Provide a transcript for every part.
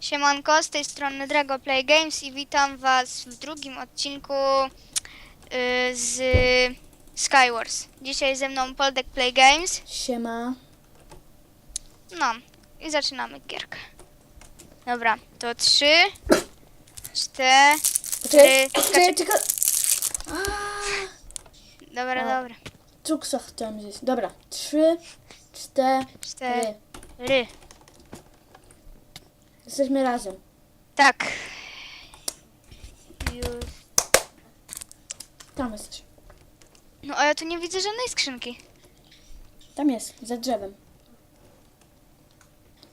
Siemanko, z tej strony Drago Play Games i witam was w drugim odcinku y, z Skywars. Dzisiaj ze mną Poldek Play Games. Siema. No i zaczynamy gierkę. Dobra, to trzy, cztery, czekaj, czekaj. Dobra, A. dobra. Cuksa chciałem zjeść. Dobra. Trzy, cztery. Cztery. Jesteśmy razem. Tak. Już. Tam jesteś. No a ja tu nie widzę żadnej skrzynki. Tam jest, za drzewem.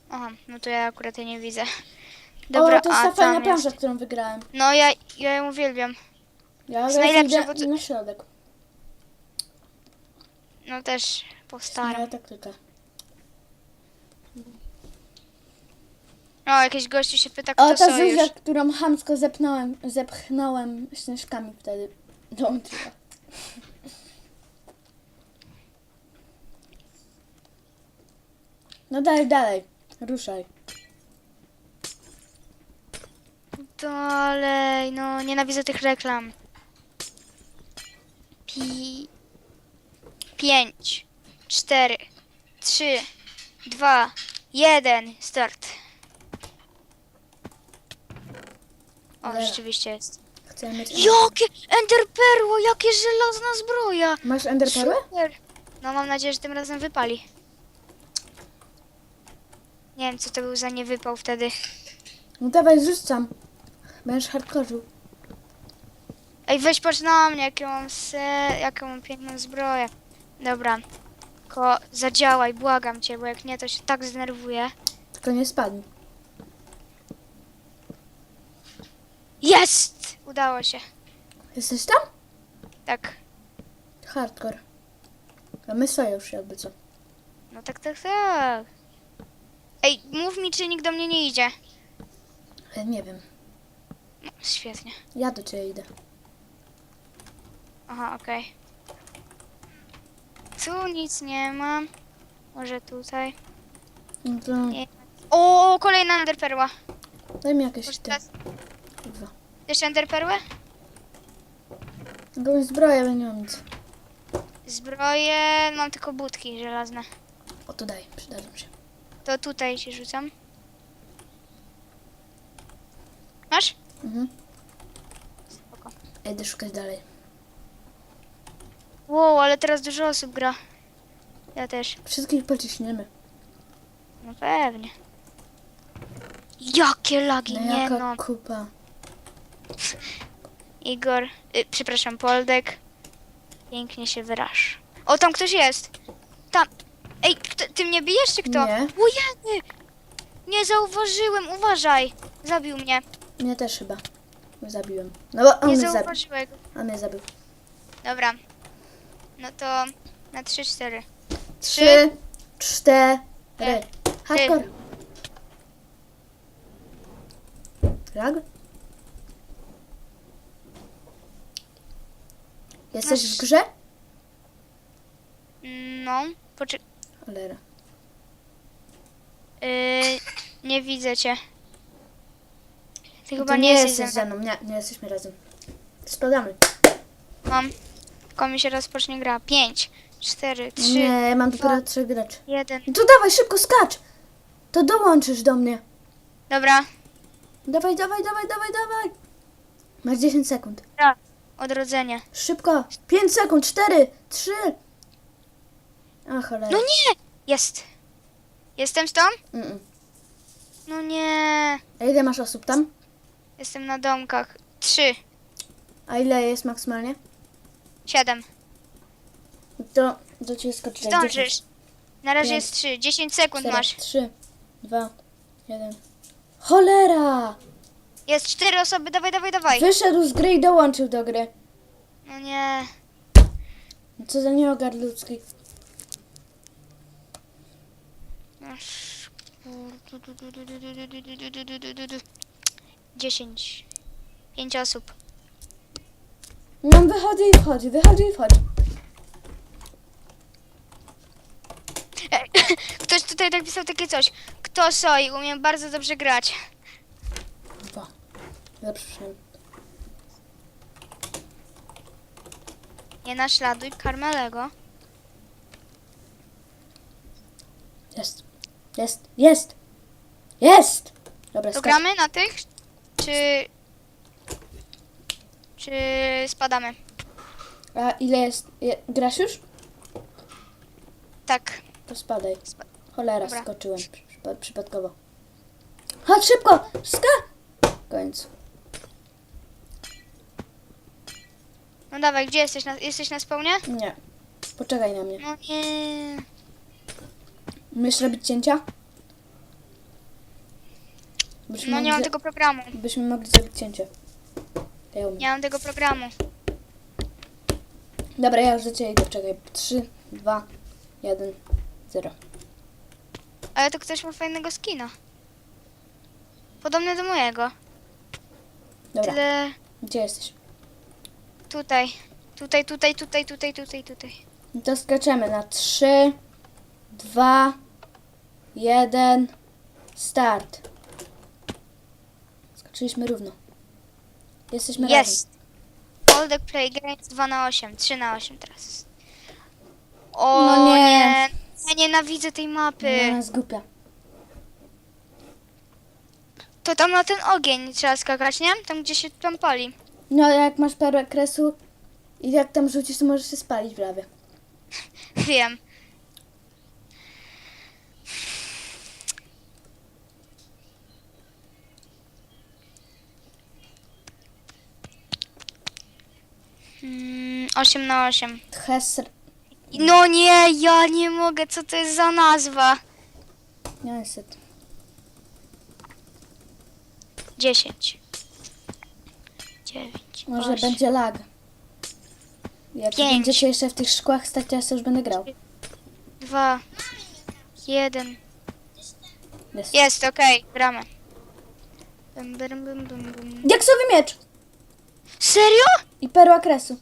Aha, no to ja akurat jej nie widzę. Dobra, o, to jest a ta fajna tam plansza, jest. którą wygrałem. No ja, ja ją uwielbiam. Ja Jest idę bo to- na środek. No też postaram. Ja tak tylko. O, jakiś gościu się pyta, kto O, ta sojusz. Zuzia, którą hamsko zepnąłem, zepchnąłem śnieżkami wtedy. Dołączyła. No dalej, dalej. Ruszaj. Dalej, no nienawidzę tych reklam. Pi... Pięć, cztery, trzy, dwa, jeden, start. O, Dobra. rzeczywiście jest. Chcę mieć... Jakie enderperło, jakie żelazna zbroja! Masz enderperłę? Super. No mam nadzieję, że tym razem wypali. Nie wiem, co to był za niewypał wtedy. No dawaj, rzucam. Będziesz hardkorzył. Ej, weź patrz na mnie, jaką mam se... jaką mam piękną zbroję. Dobra. Tylko zadziałaj, błagam cię, bo jak nie, to się tak zdenerwuję. Tylko nie spadnij. Jest! Udało się. Jesteś tam? Tak. Hardcore. A my sojusz jakby co. No tak, tak, tak. Ej, mów mi, czy nikt do mnie nie idzie. E, nie wiem. No, świetnie. Ja do ciebie idę. Aha, okej. Tu nic nie mam. Może tutaj. No to Nie. O, kolejna enderperła. daj mi jakieś Może te. teraz Też enderperłę? Jakąś zbroję, ale nie mam nic. Zbroję, mam tylko budki żelazne. O to daj, przydadzą się. To tutaj się rzucam. Masz? Mhm. Spoko. Ja Idę szukać dalej. Wow, ale teraz dużo osób gra. Ja też. Wszystkich pociśniemy. No pewnie. Jakie lagi, No nie jaka no. kupa. Igor, y, przepraszam, Poldek. Pięknie się wyraż. O, tam ktoś jest. Tam. Ej, kto, ty mnie bijesz czy kto? Nie. Nie zauważyłem, uważaj. Zabił mnie. Mnie też chyba. Zabiłem. No bo on Nie mnie zabił. zauważyłem. On mnie zabił. Dobra. No to na 3-4. Trzy, cztery. Hardcore. Lag? Jesteś w grze? No, poczekaj. Cholera. Yy, nie widzę cię. Ty No chyba nie, nie jesteś ze mną. Nie, nie jesteśmy razem. Spadamy. Mam. Tylko mi się rozpocznie gra. 5, 4, 3, Nie, ja mam dopiero trzech graczy. 1. No to dawaj, szybko skacz! To dołączysz do mnie. Dobra. Dawaj, dawaj, dawaj, dawaj, dawaj. Masz 10 sekund. Dobra. Odrodzenie. Szybko. 5 sekund. 4, 3. A cholera. No nie! Jest. Jestem z tą? Mm-mm. No nie. A ile masz osób tam? Jestem na domkach. 3, A ile jest maksymalnie? 7. To do ciebie skoczy. Zdążysz. Na razie Pięć, jest 3. 10 sekund masz. 3, 2, 1. Cholera! Jest 4 osoby. Dawaj, dawaj, dawaj. Wyszedł z gry i dołączył do gry. No nie. Co za nieogar ludzki. Masz. 10. 5 osób. No wychodzi i wchodzi, wychodzi i wchodzi. Ktoś tutaj tak pisał takie coś. Kto soi, umiem bardzo dobrze grać. Zapraszam. Nie naśladuj Karmelego. Jest. Jest. Jest. Jest! Dobra, To skacz. gramy na tych? Czy... Czy spadamy? A ile jest? Je, grasz już? Tak. To spadaj. Spa- Cholera, Dobra. skoczyłem przypa- przypadkowo. Chodź szybko! Ska! Koniec. No dawaj, gdzie jesteś? Na, jesteś na spawnie? Nie. Poczekaj na mnie. No nie. Umiesz robić cięcia? Byśmy No nie mam tego programu. Byśmy mogli zrobić cięcie. Ja umiem. Nie mam tego programu. Dobra, ja już do ciebie idę. Czekaj. 3, 2, 1, 0. Ale to ktoś ma fajnego skina. Podobny do mojego. Dobra, Tyle gdzie jesteś? Tutaj. Tutaj, tutaj, tutaj, tutaj, tutaj, tutaj. No to skaczemy na 3, 2, 1, start. Skoczyliśmy równo. Jesteśmy Jest! Oldek Play Games 2 na 8, 3 na 8 teraz. O No nie. nie. Ja nienawidzę tej razem. mapy. No, nas głupia. To tam na ten ogień trzeba skakać, nie? Tam gdzie się tam pali. No, jak masz perłę kresu i jak tam rzucisz, to możesz się spalić prawie. Wiem. Mm, 8 na 8. Tchesr... No nie, ja nie mogę, co to jest za nazwa? Nie, niestety. 10. 9. Może będzie lag. Jak Pięć. będziecie jeszcze w tych szkłach stać, to ja sobie już będę grał. 2. 1. Jest. Jest, okej, gramy. Bum, bum, bum, bum, bum. Diaksowy miecz! Serio? I perła kresu.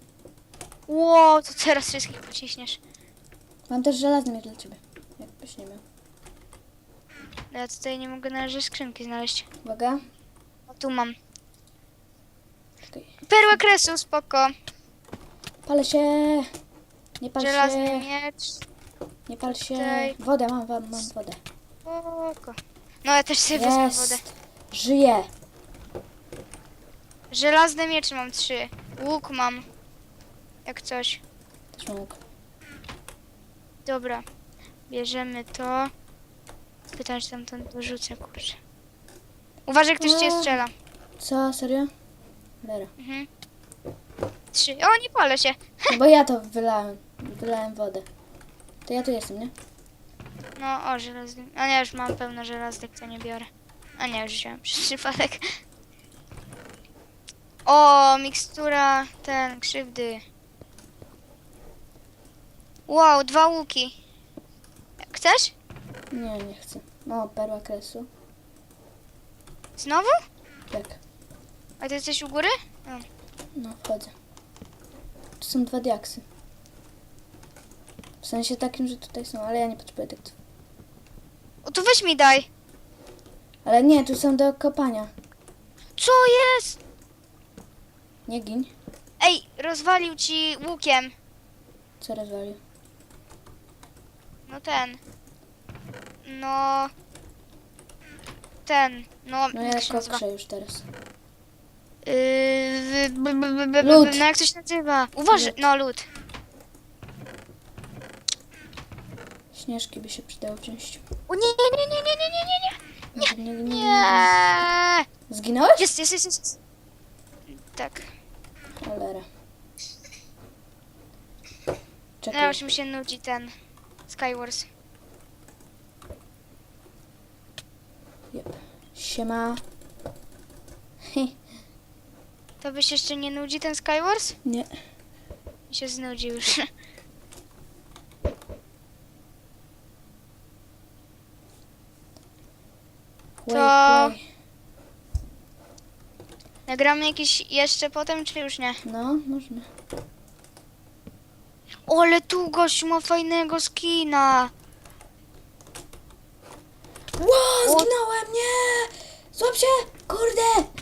Ło, to teraz wszystkich pociśniesz. Mam też żelazny miecz dla ciebie. Jakbyś nie miał. Ja tutaj nie mogę należy skrzynki znaleźć. Uwaga. O, tu mam. Perła kresu, spoko. Palę się! Nie pal Żelazny się! miecz, Nie pal się! Tutaj. Wodę, mam, mam, mam wodę. spoko. No ja też sobie wezmę wodę. Jest! Żyję! Żelazny miecz mam trzy. Łuk mam. Jak coś. Też mam łuk. Dobra. Bierzemy to. Pytam, czy tam to dorzucę, kurczę. Uważaj, ktoś cię strzela. Co? Serio? Lera. Mhm. Trzy. O, nie palę się. No bo ja to wylałem. Wylałem wodę. To ja tu jestem, nie? No, o, żelazny. A nie, już mam pełno żelaznych, to nie biorę. A nie, już wziąłem przez przypadek. O, mikstura, ten, krzywdy. Wow, dwa łuki. Chcesz? Nie, nie chcę. O, perła kresu. Znowu? Tak. A ty jesteś u góry? No, wchodzę. Tu są dwa diaksy. W sensie takim, że tutaj są, ale ja nie potrzebuję tych. O, to weź mi daj. Ale nie, tu są do kopania. Co jest? Nie gin. Ej, rozwalił ci łukiem. Co rozwalił? No ten. No. Ten. No, No jak ja się nazywa? kokrzę już teraz. Yy, b- b- b- b- Lód. No jak to się nazywa? Uważaj, no lód. Śnieżki by się przydało wziąć. O nie, nie, nie, nie, nie, nie, nie, nie, Nie, nie, nie, nie, nie. nie. Zginąłeś? Jest, jest, jest, jest. Tak. Cholera. No Czekaj. już mi się nudzi ten Skywars. Jep. Siema. To byś jeszcze nie nudzi ten Skywars? Nie. Mi się znudził już. To-. Nagramy jakiś jeszcze potem, czy już nie? No, można. O, ale tu gościu ma fajnego skina. Ło, zginąłem, nie! Złap się! Kurde!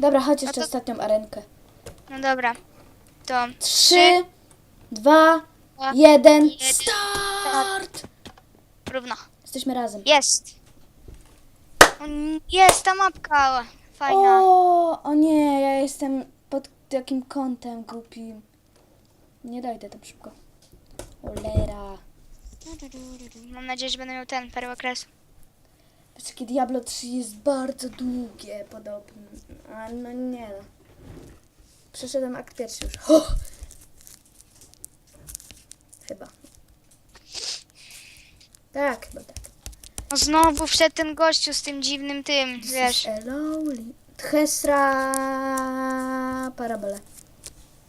Dobra, chodź jeszcze to- ostatnią arenkę. No dobra. To Trzy, dwa, dwa, jeden, jeden. start! równo. Jesteśmy razem. Jest! O, n- Jest ta mapka! Fajna. O, o nie, ja jestem pod takim kątem głupim. Nie dojdę tam szybko. Olera. Mam nadzieję, że będę miał ten perłę jakie Diablo 3 jest bardzo długie podobno. A no nie no. Przeszedłem akt pierwszy już. O! Chyba. Tak, chyba tak. No znowu wszedł ten gościu z tym dziwnym tym, This wiesz. is a lonely- Tchesra parabole.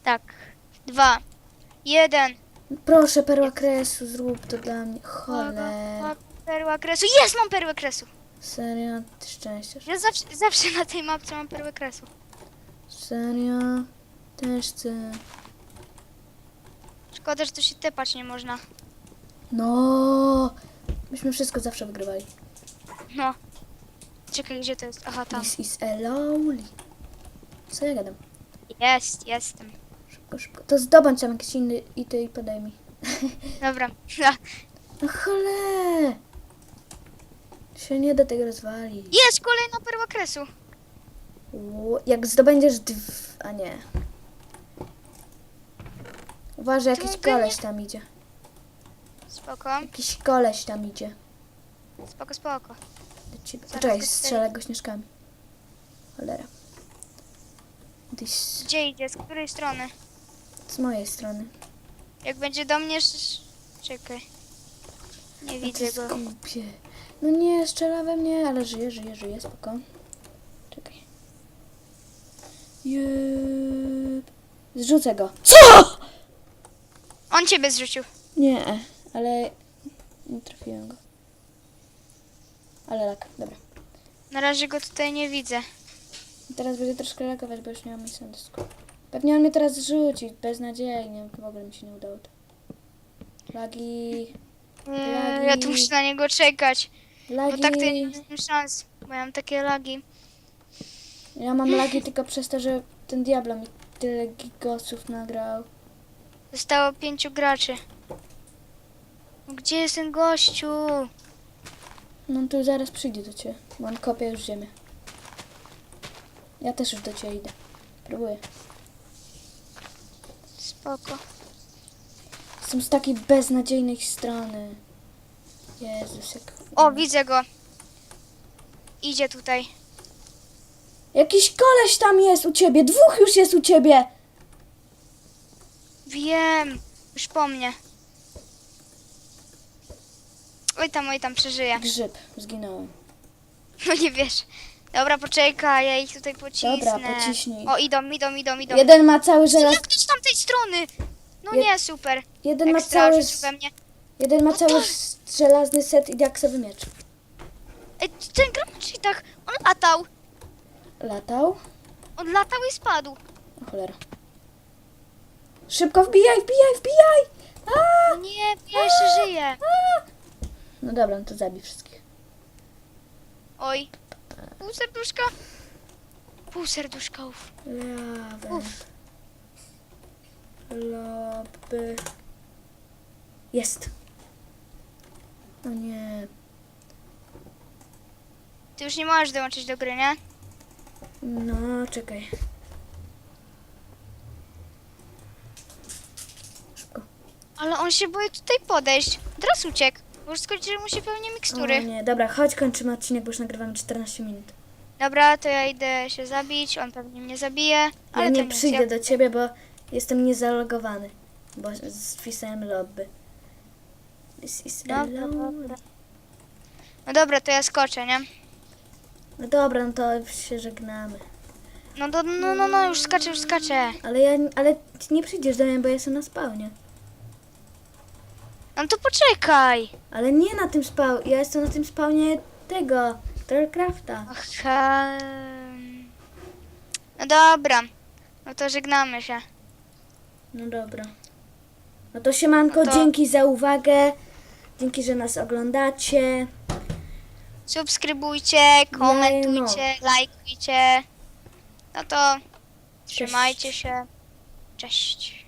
Tak. Dwa. Jeden. Proszę, perła kresu, zrób to dla mnie. Uwaga, Cholera. uwaga, Perła kresu. Jest, mam perłę kresu. Serio, ty szczęściarz. Ja zawsze, zawsze na tej mapce mam perłę kresu. Serio, też chcę. Szkoda, że tu się tepać nie można. No, myśmy wszystko zawsze wygrywali. No. Czekaj, gdzie to jest? Aha, tam. This is a lonely. Co ja gadam? Jest, jestem. Szybko, szybko. To zdobądź tam jakiś inny i ty i podaj mi. Dobra. No cholera! Się nie da tego rozwalić. Jest kolejna perła kresu. Ło- Jak zdobędziesz dw... A nie. Uważaj, jakiś Mogę koleś tam idzie. Spoko, Jakiś koleś tam idzie. spoko, spoko. Do ciebie. Zaraz Poczekaj, go strzelę go śnieżkami. Cholera. Gdzie idzie? Z której strony? Z mojej strony. Jak będzie do mnie... sz- Czekaj. Nie No widzę go. No nie, strzela we mnie, ale żyje, żyje, żyje, spoko. Czekaj. Jeb. Zrzucę go. Co? On ciebie zrzucił. Nie, ale nie trafiłem go. Ale lak, dobra. Na razie go tutaj nie widzę. Teraz będzie troszkę lagować, bo już nie mam miejsca na dysku. Pewnie on mnie teraz zrzuci, beznadziejnie. W ogóle mi się nie udało to. Lagi, Eee, ja tu muszę na niego czekać. Bo lagi. tak to ja nie mam szans. Bo ja mam takie lagi. Ja mam lagi tylko przez to, że ten Diablo mi tyle gigosów nagrał. Zostało pięciu graczy. No Gdzie jest ten gościu? No tu zaraz przyjdzie do ciebie, bo on kopie już ziemię. Ja też już do ciebie idę. Próbuję. Spoko. Jestem z takiej beznadziejnej strony. Jezus, jak... O, widzę go. Idzie tutaj. Jakiś koleś tam jest u ciebie! Dwóch już jest u ciebie! Wiem. Już po mnie. Oj tam, oj tam, przeżyję. Grzyb, zginąłem. No nie wiesz. Dobra, poczekaj, ja ich tutaj pocisnę. Dobra, pociśnij. O, idą, idą, idą, idą. Jeden ma cały żelaz... Jak z tamtej strony? No Je- nie, super. Jeden ma Ekstra, cały... rzucił we mnie. Jeden ma No cały tak. żelazny set i diaksowy miecz. Ej, ten gra na cheatach. On latał. Latał? On latał i spadł. O cholera. Szybko wbijaj, wbijaj, wbijaj! A! No nie, ja jeszcze żyję. A! No dobra, no to zabij wszystkich. Oj. Pół serduszka. Pół serduszka, uf. Lawę. Uf. Lobby. Jest. O nie. Ty już nie możesz dołączyć do gry, nie? No, czekaj. Szybko. Ale on się boi tutaj podejść. Teraz uciekł. Bo już skończyły mu się pełnie O mikstury. nie, dobra, chodź kończymy odcinek, bo już nagrywamy 14 minut. Dobra, to ja idę się zabić. On pewnie mnie zabije. Ale ja to nie nic, przyjdę ja... do ciebie, bo jestem niezalogowany. Bo wpisałem lobby. This is Dobra. No dobra, to ja skoczę, nie? No dobra, no to się żegnamy. No, do, no, no, no, już skaczę, już skaczę. Ale ja, ale ty nie przyjdziesz do mnie, bo ja jestem na spawnie. No to poczekaj. Ale nie na tym spał, ja jestem na tym spawnie tego, Starcrafta. Aha. No dobra. No to żegnamy się. No dobra. No to siemanko, No to- dzięki za uwagę. Dzięki, że nas oglądacie. Subskrybujcie, komentujcie, lajkujcie. No to trzymajcie się. Cześć.